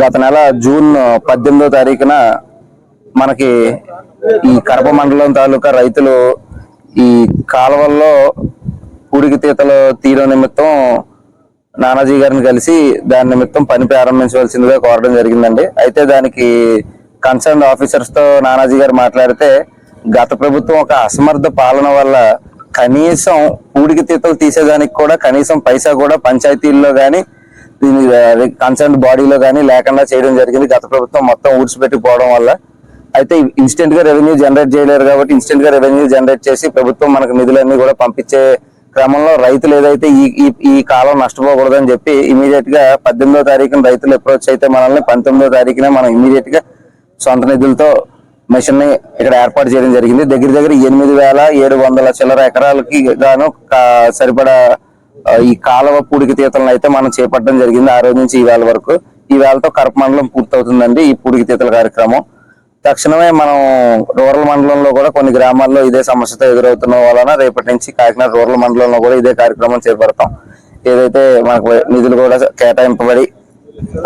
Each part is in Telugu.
గత నెల జూన్ పద్దెనిమిదో తారీఖున మనకి ఈ కడప మండలం తాలూకా రైతులు ఈ కాలువల్లో పూడికి తీతలు తీయడం నిమిత్తం నానాజీ గారిని కలిసి దాని నిమిత్తం పని ప్రారంభించవలసిందిగా కోరడం జరిగిందండి. అయితే దానికి కన్సర్న్ ఆఫీసర్స్తో నానాజీ గారు మాట్లాడితే గత ప్రభుత్వం ఒక అసమర్థ పాలన వల్ల కనీసం పూడికి తీతలు తీసేదానికి కూడా కనీసం పైసా కూడా పంచాయతీల్లో కానీ దీని కన్సర్న్ బాడీలో కానీ లేకుండా చేయడం జరిగింది. గత ప్రభుత్వం మొత్తం ఊడ్చిపెట్టుకుపోవడం వల్ల అయితే ఇన్స్టెంట్గా రెవెన్యూ జనరేట్ చేయలేరు కాబట్టి ఇన్స్టెంట్గా రెవెన్యూ జనరేట్ చేసి ప్రభుత్వం మనకు నిధులన్నీ కూడా పంపించే క్రమంలో రైతులు ఏదైతే ఈ ఈ కాలం నష్టపోకూడదని చెప్పి ఇమీడియట్గా పద్దెనిమిదో తారీఖున రైతులు అప్రోచ్ అయితే మనల్ని పంతొమ్మిదో తారీఖున మనం ఇమీడియట్గా సొంత నిధులతో మిషన్ని ఇక్కడ ఏర్పాటు చేయడం జరిగింది. దగ్గర దగ్గర ఎనిమిది వేల ఏడు వందల చిల్లర ఎకరాలకి గాను కా- సరిపడా ఈ కాలువ పూడికి తీతలను అయితే మనం చేపట్టడం జరిగింది ఆ రోజు నుంచి ఈ వరకు. ఈ కరప మండలం పూర్తవుతుందండి ఈ పూడికి తీతల కార్యక్రమం. తక్షణమే మనం రూరల్ మండలంలో కూడా కొన్ని గ్రామాల్లో ఇదే సమస్యతో ఎదురవుతున్న వలన రేపటి నుంచి కాకినాడ రూరల్ మండలంలో కూడా ఇదే కార్యక్రమం చేపడతాం. ఏదైతే మనకు నిధులు కూడా కేటాయింపబడి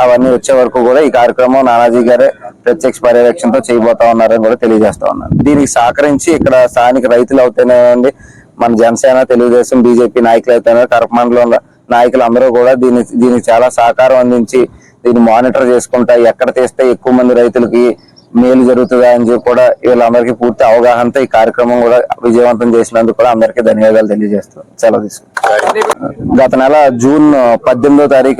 అవన్నీ వచ్చే వరకు కూడా ఈ కార్యక్రమం నానాజీ గారే ప్రత్యక్ష పర్యవేక్షణతో చేయబోతా ఉన్నారని కూడా తెలియజేస్తా ఉన్నారు దీనికి సహకరించి ఇక్కడ స్థానిక రైతులు అవుతాయండి మన జనసేన తెలుగుదేశం బీజేపీ నాయకులు అయితేనే కరప మండలంలో నాయకులు అందరూ కూడా దీని దీనికి చాలా సహకారం అందించి దీన్ని మానిటర్ చేసుకుంటా ఎక్కడ తీస్తే ఎక్కువ మంది రైతులకి మేలు జరుగుతుందా అని చెప్పి కూడా వీళ్ళందరికీ పూర్తి అవగాహనతో ఈ కార్యక్రమం కూడా విజయవంతం చేసినందుకు కూడా అందరికీ ధన్యవాదాలు తెలియజేస్తాం సెలవు తీసుకుంటాం గత నెల జూన్ పద్దెనిమిదో తారీఖు